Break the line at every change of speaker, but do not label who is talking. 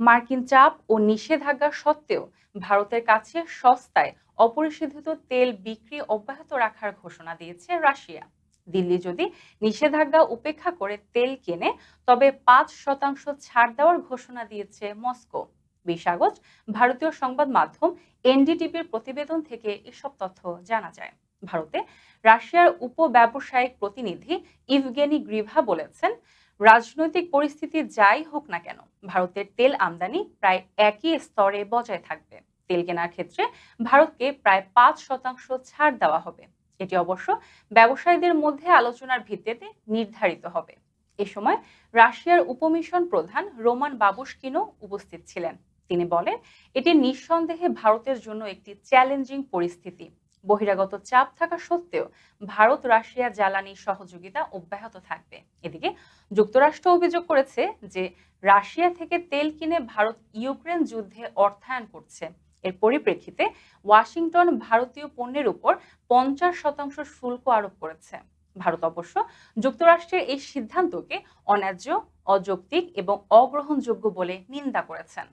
মার্কিন চাপ ও নিষেধাজ্ঞা সত্ত্বেও ভারতের কাছে সস্তায় অপরিশোধিত তেল বিক্রি অব্যাহত রাখার ঘোষণা দিয়েছে রাশিয়া। দিল্লি যদি নিষেধাজ্ঞা উপেক্ষা করে তেল কেনে, তবে পাঁচ শতাংশ ছাড় দেওয়ার ঘোষণা দিয়েছে মস্কো। বিশ আগস্ট, ভারতীয় সংবাদ মাধ্যম এনডিটিভির প্রতিবেদন থেকে এসব তথ্য জানা যায়। ভারতে রাশিয়ার উপ ব্যবসায়িক প্রতিনিধি ইভগেনি গ্রিভা বলেছেন, রাজনৈতিক পরিস্থিতি যাই হোক না কেন, ভারতের তেল আমদানি প্রায় একই স্তরে বজায় থাকবে। তেল কেনার ক্ষেত্রে ভারতকে প্রায় পাঁচ শতাংশ ছাড় দেওয়া হবে। এটি অবশ্য ব্যবসায়ীদের মধ্যে আলোচনার ভিত্তিতে নির্ধারিত হবে। এ সময় রাশিয়ার উপমিশন প্রধান রোমান বাবুস্কিনও উপস্থিত ছিলেন। তিনি বলেন, এটি নিঃসন্দেহে ভারতের জন্য একটি চ্যালেঞ্জিং পরিস্থিতি। বহিরাগত চাপ থাকা সত্ত্বেও ভারত, রাশিয়া জ্বালানি সহযোগিতা অব্যাহত থাকবে। এদিকে যুক্তরাষ্ট্র অভিযোগ করেছে যে রাশিয়া থেকে তেল কিনে ভারত ইউক্রেন যুদ্ধে অর্থায়ন করছে। এর পরিপ্রেক্ষিতে ওয়াশিংটন ভারতীয় পণ্যের উপর পঞ্চাশ শতাংশ শুল্ক আরোপ করেছে। ভারত অবশ্য যুক্তরাষ্ট্রের এই সিদ্ধান্তকে অন্যায্য, অযৌক্তিক এবং অগ্রহণযোগ্য বলে নিন্দা করেছেন।